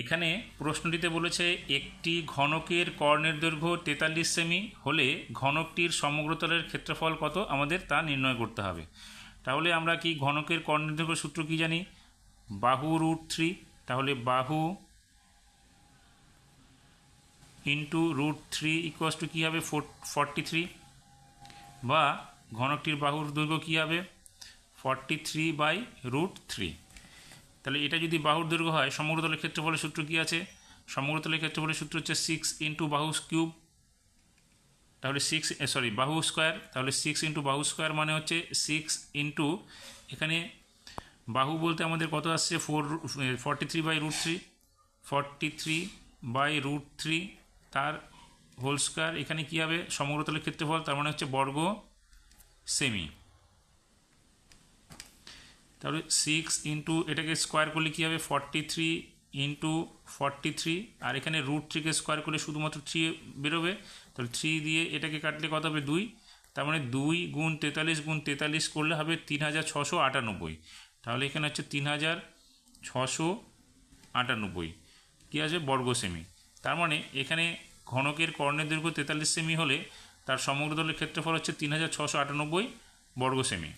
এখানে প্রশ্নটিতে বলেছে, একটি ঘনকের কর্ণের দৈর্ঘ্য তেতাল্লিশ সেমি হলে ঘনকটির সমগ্রতলের ক্ষেত্রফল কত আমাদের তা নির্ণয় করতে হবে। তাহলে আমরা কি ঘনকের কর্ণের দৈর্ঘ্য সূত্র কি জানি? বাহু রুট থ্রি, তাহলে বাহু into root three equals two কী হবে? Four, forty three. বা ঘনকটির বাহুর দৈর্ঘ্য কী হবে? Forty three by root three. তাহলে এটা যদি বাহুর দৈর্ঘ্য হয় সমগ্রতলের ক্ষেত্রফলের সূত্র কী আছে? সমগ্রতলের ক্ষেত্রফলের সূত্র হচ্ছে সিক্স ইন্টু বাহু কিউব তাহলে সিক্স সরি বাহু স্কোয়ার তাহলে সিক্স ইন্টু বাহু স্কোয়ার মানে হচ্ছে সিক্স ইন্টু এখানে বাহু বলতে আমাদের কত আসছে? Four forty three by root three forty three by root three তার হোল স্কোয়ার এখানে কী হবে? সমগ্রতলের ক্ষেত্রফল, তার মানে হচ্ছে বর্গ সেমি তাহলে সিক্স ইন্টু এটাকে স্কোয়ার করলে কী হবে? Forty three into forty three আর এখানে রুট থ্রিকে স্কোয়ার করলে শুধুমাত্র থ্রি বেরোবে। তাহলে থ্রি দিয়ে এটাকে কাটলে কত হবে? দুই। তার মানে দুই গুণ তেতাল্লিশ গুণ তেতাল্লিশ করলে হবে তিন হাজার ছশো আটানব্বই। তাহলে এখানে হচ্ছে তিন হাজার ছশো আটানব্বই। কী আছে? বর্গ সেমি তার মানে এখানে ঘনকের কর্ণের দৈর্ঘ্য তেতাল্লিশ সেমি হলে তার সমগ্র দলের ক্ষেত্রফল হচ্ছে তিন হাজার ছশো আটানব্বই বর্গ সেমি